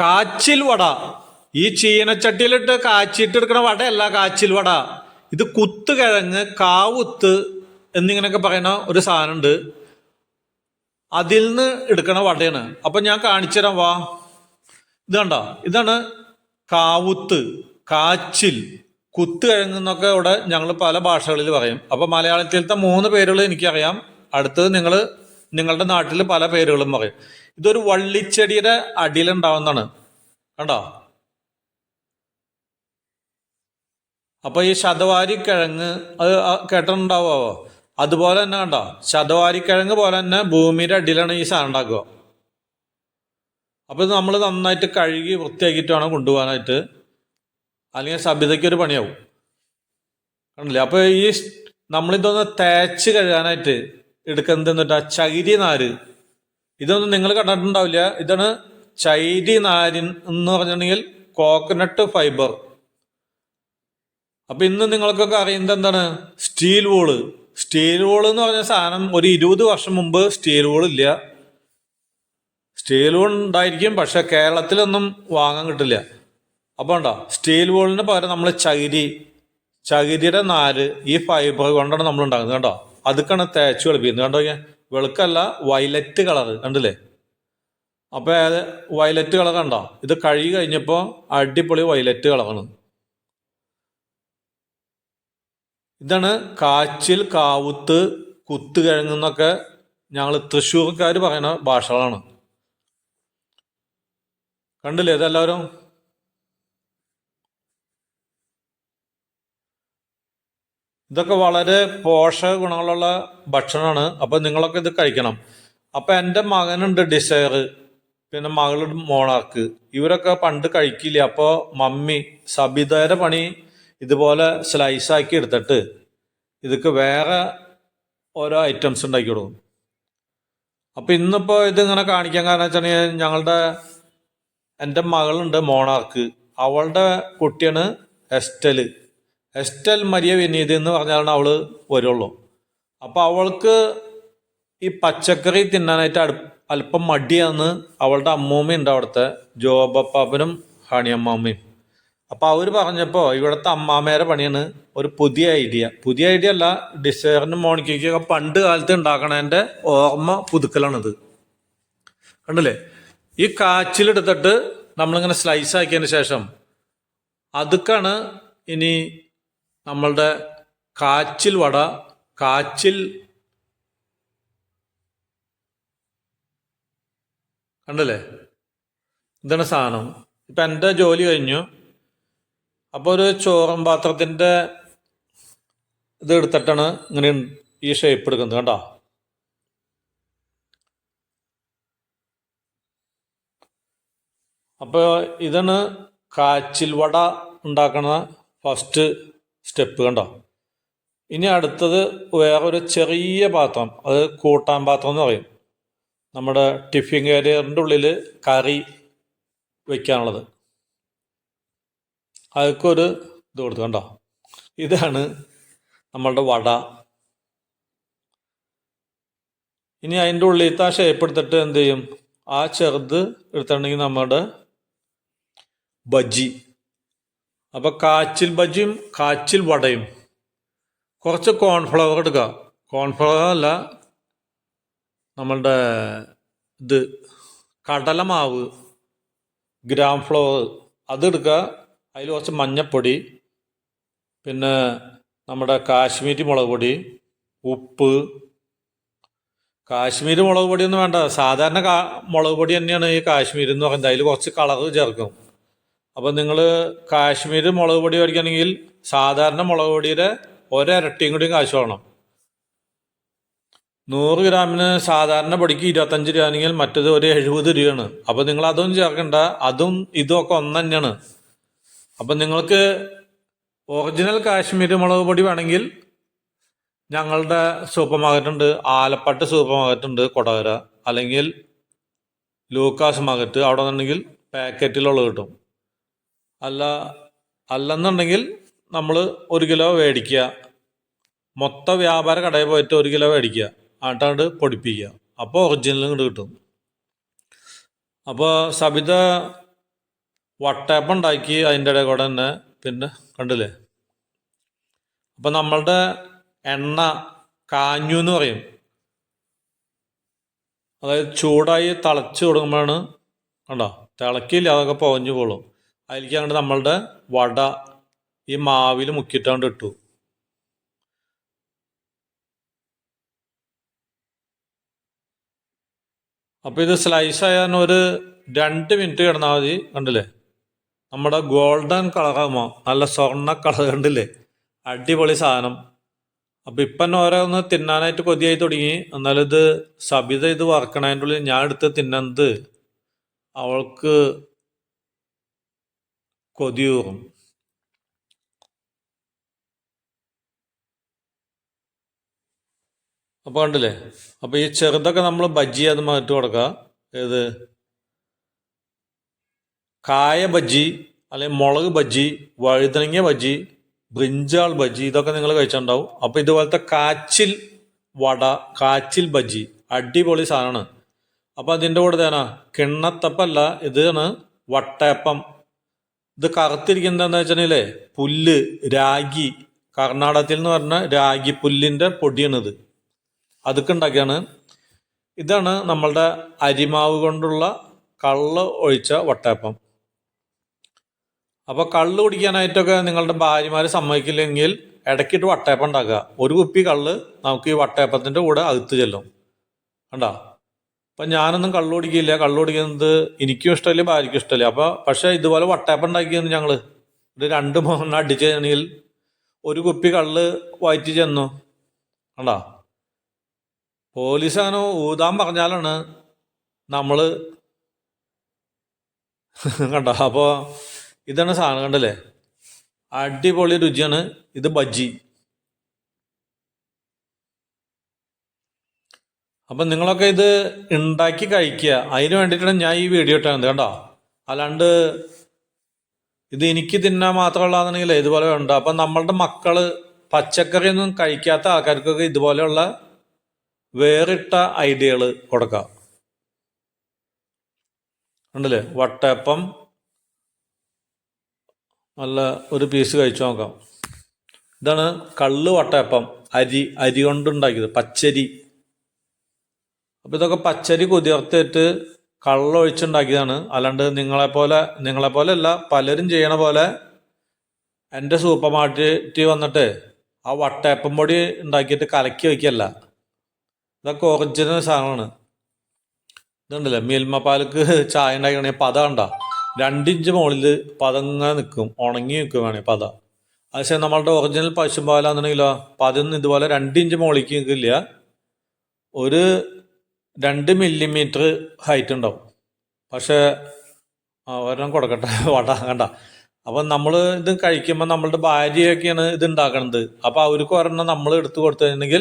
കാച്ചിൽ വട. ഈ ചീനച്ചട്ടിയിലിട്ട് കാച്ചിട്ടെടുക്കണ വടയല്ല കാച്ചിൽ വട. ഇത് കുത്തുകിഴങ്ങ് കാവുത്ത് എന്നിങ്ങനെയൊക്കെ പറയുന്ന ഒരു സാധനമുണ്ട്. അതിൽ നിന്ന് എടുക്കണ വടയാണ്. അപ്പൊ ഞാൻ കാണിച്ചുതരാം വാ. ഇത് കണ്ടോ? ഇതാണ് കാവുത്ത് കാച്ചിൽ കുത്തുകിഴങ്ങ് എന്നൊക്കെ ഇവിടെ ഞങ്ങൾ പല ഭാഷകളിൽ പറയും. അപ്പൊ മലയാളത്തിലത്തെ മൂന്ന് പേരുകൾ എനിക്കറിയാം. അടുത്തത് നിങ്ങൾ നിങ്ങളുടെ നാട്ടിൽ പല പേരുകളും പറയും. ഇതൊരു വള്ളിച്ചെടിയുടെ അടിയിലുണ്ടാവുന്നതാണ്. കണ്ടോ? അപ്പൊ ഈ ശതവാരി കിഴങ്ങ് അത് കേട്ടിട്ടുണ്ടാവോ? അതുപോലെ തന്നെ കണ്ടോ? ശതവാരി കിഴങ്ങ് പോലെ തന്നെ ഭൂമിയുടെ അടിയിലാണ് ഈ സാധനം ഉണ്ടാക്കുക. അപ്പൊ ഇത് നമ്മൾ നന്നായിട്ട് കഴുകി വൃത്തിയാക്കിയിട്ട് വേണം കൊണ്ടുപോകാനായിട്ട്. അല്ലെങ്കിൽ സഭ്യതയ്ക്ക് ഒരു പണിയാവും. കണ്ടില്ലേ? അപ്പൊ ഈ നമ്മളിതൊന്ന് തേച്ച് കഴുകാനായിട്ട് എടുക്കുന്നത് എന്നിട്ടാ ചൈരി നാര്. ഇതൊന്നും നിങ്ങൾ കണ്ടിട്ടുണ്ടാവില്ല. ഇതാണ് ചൈരി നാരിൻ എന്ന് പറഞ്ഞിട്ടുണ്ടെങ്കിൽ കോക്കനട്ട് ഫൈബർ അപ്പൊ ഇന്ന് നിങ്ങൾക്കൊക്കെ അറിയുന്നത് എന്താണ്? Steel wall. സ്റ്റീൽ വോൾ എന്ന് പറഞ്ഞ സാധനം ഒരു ഇരുപത് വർഷം മുമ്പ് സ്റ്റീൽ വോൾ ഇല്ല. സ്റ്റീൽ വോൾ ഉണ്ടായിരിക്കും പക്ഷെ കേരളത്തിലൊന്നും വാങ്ങാൻ കിട്ടില്ല. അപ്പൊ ഉണ്ടോ സ്റ്റീൽ വോളിന് പകരം നമ്മൾ ചകിരി ചകിരിയുടെ നാര് ഈ ഫൈബർ കൊണ്ടാണ് നമ്മൾ ഉണ്ടാക്കുന്നത് കണ്ടോ? അതൊക്കെയാണ് തേച്ച് കളിപ്പിക്കുന്നത് കണ്ടോ? വെളുക്കല്ല വയലറ്റ് കളർ കണ്ടില്ലേ? അപ്പൊ അത് വയലറ്റ് കളർ കണ്ടോ? ഇത് കഴുകി കഴിഞ്ഞപ്പോ അടിപൊളി വയലറ്റ് കളറാണ് ഇതാണ് കാച്ചിൽ കാവുത്ത് കുത്തുകിഴങ്ങ് എന്നൊക്കെ ഞങ്ങൾ തൃശ്ശൂർക്കാർ പറയുന്ന ഭാഷകളാണ്. കണ്ടില്ലേ ഇതെല്ലാവരും? ഇതൊക്കെ വളരെ പോഷക ഗുണങ്ങളുള്ള ഭക്ഷണമാണ്. അപ്പൊ നിങ്ങളൊക്കെ ഇത് കഴിക്കണം. അപ്പൊ എന്റെ മകനുണ്ട് ഡിസയർ പിന്നെ മകളുടെ മോണാർക്ക്. ഇവരൊക്കെ പണ്ട് കഴിക്കില്ല. അപ്പോൾ മമ്മി സബിതയുടെ പണി ഇതുപോലെ സ്ലൈസ് ആക്കി എടുത്തിട്ട് ഇതൊക്കെ വേറെ ഓരോ ഐറ്റംസ് ഉണ്ടാക്കി കൊടുക്കും. അപ്പൊ ഇന്നിപ്പോ ഇതിങ്ങനെ കാണിക്കാൻ കാരണം വെച്ചാൽ ഞങ്ങളുടെ എന്റെ മകളുണ്ട് മോണാർക്ക്. അവളുടെ കുട്ടിയാണ് എസ്റ്റൽ. എസ്റ്റൽ മരിയ വിനീത് എന്ന് പറഞ്ഞാലാണ് അവൾ വരുള്ളൂ. അപ്പോൾ അവൾക്ക് ഈ പച്ചക്കറി തിന്നാനായിട്ട് അടു അല്പം മടിയാന്ന് അവളുടെ അമ്മൂമ്മയുണ്ട് അവിടുത്തെ. ജോബപ്പാപ്പനും ഹണിയമ്മാമ്മയും. അപ്പോൾ അവർ പറഞ്ഞപ്പോൾ ഇവിടുത്തെ അമ്മാമ്മേരെ പണിയാണ് ഒരു പുതിയ ഐഡിയ. പുതിയ ഐഡിയ അല്ല ഡിസൈറിനും മോണിക്കൊക്കെ പണ്ട് കാലത്ത് ഉണ്ടാക്കണതിന്റെ ഓർമ്മ പുതുക്കലാണിത്. കണ്ടില്ലേ? ഈ കാച്ചിലെടുത്തിട്ട് നമ്മളിങ്ങനെ സ്ലൈസ് ആക്കിയതിന് ശേഷം അതുക്കാണ് ഇനി നമ്മളുടെ കാച്ചിൽ വട കാച്ചിൽ കണ്ടല്ലേ? ഇതാണ് സാധനം. ഇപ്പം എന്റെ ജോലി കഴിഞ്ഞു. അപ്പോൾ ഒരു ചോറും പാത്രത്തിന്റെ ഇത് എടുത്തിട്ടാണ് ഇങ്ങനെ ഈ ഷേപ്പ് എടുക്കുന്നത്. കണ്ടോ? അപ്പോൾ ഇതാണ് കാച്ചിൽ വട ഉണ്ടാക്കുന്ന ഫസ്റ്റ് സ്റ്റെപ്പ് കണ്ടോ? ഇനി അടുത്തത് വേറൊരു ചെറിയ പാത്രം അത് കൂട്ടാൻ പാത്രം എന്ന് പറയും. നമ്മുടെ ടിഫിൻ കാരിയറിന്റെ ഉള്ളിൽ കറി വയ്ക്കാനുള്ളത് അതൊക്കൊരു ഇത് കൊടുത്തു കണ്ടോ? ഇതാണ് നമ്മളുടെ വട. ഇനി അതിന്റെ ഉള്ളിലത്തെ ആ ഷേപ്പ് എടുത്തിട്ട് എന്ത് ചെയ്യും? ആ ചെറുത് എടുത്തിട്ടുണ്ടെങ്കിൽ നമ്മുടെ ബജ്ജി. അപ്പൊ കാച്ചിൽ ബജിയും കാച്ചിൽ വടയും. കുറച്ച് കോൺഫ്ലവർ എടുക്കുക കോൺഫ്ലവർ അല്ല നമ്മളുടെ ഇത് കടലമാവ് ഗ്രാം ഫ്ലവർ അതെടുക്കുക അതിൽ കുറച്ച് മഞ്ഞപ്പൊടി പിന്നെ നമ്മുടെ കാശ്മീരി മുളക് പൊടി ഉപ്പ്. കാശ്മീരി മുളക് പൊടിയൊന്നും വേണ്ട. സാധാരണ മുളക് പൊടി തന്നെയാണ് ഈ കാശ്മീരി എന്ന് പറയുന്നത്. അതിൽ കുറച്ച് കളർ ചേർക്കും. അപ്പം നിങ്ങൾ കാശ്മീർ മുളക് പൊടി മേടിക്കണമെങ്കിൽ സാധാരണ മുളക് പൊടിയുടെ ഒരരട്ടിയും കൂടി കാശ് വേണം നൂറ് ഗ്രാമിന് സാധാരണ പൊടിക്ക് ഇരുപത്തഞ്ച് രൂപ ആണെങ്കിൽ മറ്റത് ഒരു എഴുപത് രൂപയാണ്. അപ്പം നിങ്ങൾ അതൊന്നും ചേർക്കണ്ട. അതും ഇതും ഒക്കെ ഒന്ന് തന്നെയാണ്. അപ്പം നിങ്ങൾക്ക് ഒറിജിനൽ കാശ്മീർ മുളക് പൊടി വേണമെങ്കിൽ ഞങ്ങളുടെ സൂപ്പർ മാർക്കറ്റ് ഉണ്ട് ആലപ്പാട്ട് സൂപ്പർ മാർക്കറ്റ് ഉണ്ട് കൊടകര. അല്ലെങ്കിൽ ലൂക്കാസ് മാർക്കറ്റ്. അവിടെ നിന്നുണ്ടെങ്കിൽ പാക്കറ്റിലുള്ളത് കിട്ടും. അല്ല അല്ലെന്നുണ്ടെങ്കിൽ നമ്മൾ ഒരു കിലോ മേടിക്കുക. മൊത്ത വ്യാപാര കടയിൽ പോയിട്ട് ഒരു കിലോ മേടിക്കുക. ആട്ടാണ്ട് പൊടിപ്പിക്കുക. അപ്പോൾ ഒറിജിനൽ ഇങ്ങോട്ട് കിട്ടും. അപ്പോൾ സബിത വട്ടയപ്പം ഉണ്ടാക്കി അതിന്റെ ഇടയിൽ കൂടെ തന്നെ പിന്നെ കണ്ടില്ലേ? അപ്പം നമ്മളുടെ എണ്ണ കാഞ്ഞു എന്ന് പറയും. അതായത് ചൂടായി തിളച്ച് കൊടുക്കുമ്പോഴാണ് കണ്ടോ? തിളക്കില്ല അതൊക്കെ പോഞ്ഞു പോളും അതിലേക്ക് നമ്മളുടെ വട ഈ മാവിൽ മുക്കിയിട്ടാണ്ട് ഇട്ടു. അപ്പോൾ ഇത് സ്ലൈസ് ആയാൽ ഒരു രണ്ട് മിനിറ്റ് കിടന്നാൽ മതി കണ്ടില്ലേ? നമ്മുടെ ഗോൾഡൻ കളറാകുമ്പോൾ നല്ല സ്വർണ കളർ കണ്ടില്ലേ? അടിപൊളി സാധനം. അപ്പം ഇപ്പം ഓരോന്ന് തിന്നാനായിട്ട് കൊതിയായി തുടങ്ങി. എന്നാലിത് സബിത ഇത് വറക്കണതിന്റെ ഉള്ളിൽ ഞാൻ എടുത്ത് തിന്നത് അവൾക്ക് കൊതിയൂറും. അപ്പോൾ കണ്ടില്ലേ? അപ്പോൾ ഈ ചെറുതൊക്കെ നമ്മൾ ബജ്ജി അത് മാറ്റി കൊടുക്കുക ഏത്? കായ ബജ്ജി അല്ലെങ്കിൽ മുളക് ബജ്ജി വഴുതനങ്ങ ബജ്ജി ബ്രിഞ്ചാൾ ബജ്ജി ഇതൊക്കെ നിങ്ങൾ കഴിച്ചിട്ടുണ്ടാവും. അപ്പോൾ ഇതുപോലത്തെ കാച്ചിൽ വട കാച്ചിൽ ബജ്ജി അടിപൊളി സാധനമാണ് അപ്പോൾ അതിന്റെ കൂടെ തേനാ കിണ്ണത്തപ്പല്ല ഇതാണ് വട്ടയപ്പം. ഇത് കറുത്തിരിക്കുന്നത് എന്താ വെച്ചിട്ടുണ്ടെങ്കിലേ പുല്ല് രാഗി. കർണാടകത്തിൽ എന്ന് പറഞ്ഞ രാഗി പുല്ലിന്റെ പൊടിയാണിത്. അതൊക്കെ ഉണ്ടാക്കിയാണ്. ഇതാണ് നമ്മളുടെ അരിമാവ് കൊണ്ടുള്ള കള്ള് ഒഴിച്ച വട്ടയപ്പം. അപ്പോൾ കള്ള് കുടിക്കാനായിട്ടൊക്കെ നിങ്ങളുടെ ഭാര്യമാർ സമ്മതിക്കില്ലെങ്കിൽ ഇടയ്ക്കിട്ട് വട്ടയപ്പം ഉണ്ടാക്കുക. ഒരു കുപ്പി കള്ള് നമുക്ക് ഈ വട്ടയപ്പത്തിന്റെ കൂടെ അകത്ത് ചെല്ലും. കണ്ടാ? അപ്പം ഞാനൊന്നും കള്ളുപിടിക്കില്ല കള്ളുപിടിക്കുന്നത് എനിക്കും ഇഷ്ടമല്ല ഭാര്യയ്ക്കും ഇഷ്ടമല്ല. അപ്പോൾ പക്ഷേ ഇതുപോലെ വട്ടയപ്പം ഉണ്ടാക്കിയെന്ന് ഞങ്ങൾ ഇത് രണ്ട് മൂന്ന് അടിച്ചു കഴിഞ്ഞെങ്കിൽ ഒരു കുപ്പി കള്ള് വയറ്റി ചെന്നു. കണ്ടാ? പോലീസ് അങ്ങനെ ഊതാൻ പറഞ്ഞാലാണ് നമ്മൾ കണ്ടോ? അപ്പോൾ ഇതാണ് സാധനം കണ്ടല്ലേ? അടിപൊളി രുചിയാണ്. ഇത് ബജ്ജി. അപ്പം നിങ്ങളൊക്കെ ഇത് ഉണ്ടാക്കി കഴിക്കുക. അതിന് വേണ്ടിയിട്ടാണ് ഞാൻ ഈ വീഡിയോ ഇട്ടത് കേട്ടോ അല്ലാണ്ട് ഇത് എനിക്ക് തിന്നാൻ മാത്രമുള്ളതാണെങ്കിൽ ഇതുപോലെ ഉണ്ട്. അപ്പം നമ്മളുടെ മക്കൾ പച്ചക്കറിയൊന്നും കഴിക്കാത്ത ആൾക്കാർക്കൊക്കെ ഇതുപോലെയുള്ള വേറിട്ട ഐഡിയകൾ കൊടുക്കാം. ഉണ്ടല്ലേ വട്ടയപ്പം. നല്ല ഒരു പീസ് കഴിച്ചു നോക്കാം. ഇതാണ് കള്ള് വട്ടയപ്പം. അരി അരി കൊണ്ട് ഉണ്ടാക്കിയത് പച്ചരി. അപ്പം ഇതൊക്കെ പച്ചരി കുതിർത്തിട്ട് കള്ളൊഴിച്ചുണ്ടാക്കിയതാണ്. അല്ലാണ്ട് നിങ്ങളെപ്പോലെ നിങ്ങളെപ്പോലെ അല്ല പലരും ചെയ്യണ പോലെ എന്റെ സൂപ്പർ മാർക്കറ്റിൽ വന്നിട്ട് ആ വട്ടയപ്പം പൊടി ഉണ്ടാക്കിയിട്ട് കലക്കി വയ്ക്കല്ല ഇതൊക്കെ ഒറിജിനൽ സാധനമാണ്. ഇതുണ്ടല്ലേ മിൽമ പാലക്ക് ചായ ഉണ്ടാക്കണേ പത ഉണ്ട രണ്ടിഞ്ച് മുകളിൽ പതങ്ങനെ നിൽക്കും ഉണങ്ങി നിൽക്കും വേണേ പത. പക്ഷേ നമ്മളുടെ ഒറിജിനൽ പശുപാലാന്നുണ്ടെങ്കിലോ പതിന്ന് ഇതുപോലെ രണ്ടിഞ്ച് മുകളിലേക്ക് നിൽക്കില്ല. ഒരു രണ്ട് മില്ലിമീറ്റർ ഹൈറ്റ് ഉണ്ടാവും. പക്ഷേ ഒരെണ്ണം കൊടുക്കട്ടെ. വട കണ്ട. അപ്പം നമ്മൾ ഇത് കഴിക്കുമ്പോൾ നമ്മളുടെ ഭാര്യയൊക്കെയാണ് ഇത് ഉണ്ടാക്കണത്. അപ്പോൾ അവർക്ക് ഒരെണ്ണം നമ്മൾ എടുത്തു കൊടുത്തു കഴിഞ്ഞിട്ടുണ്ടെങ്കിൽ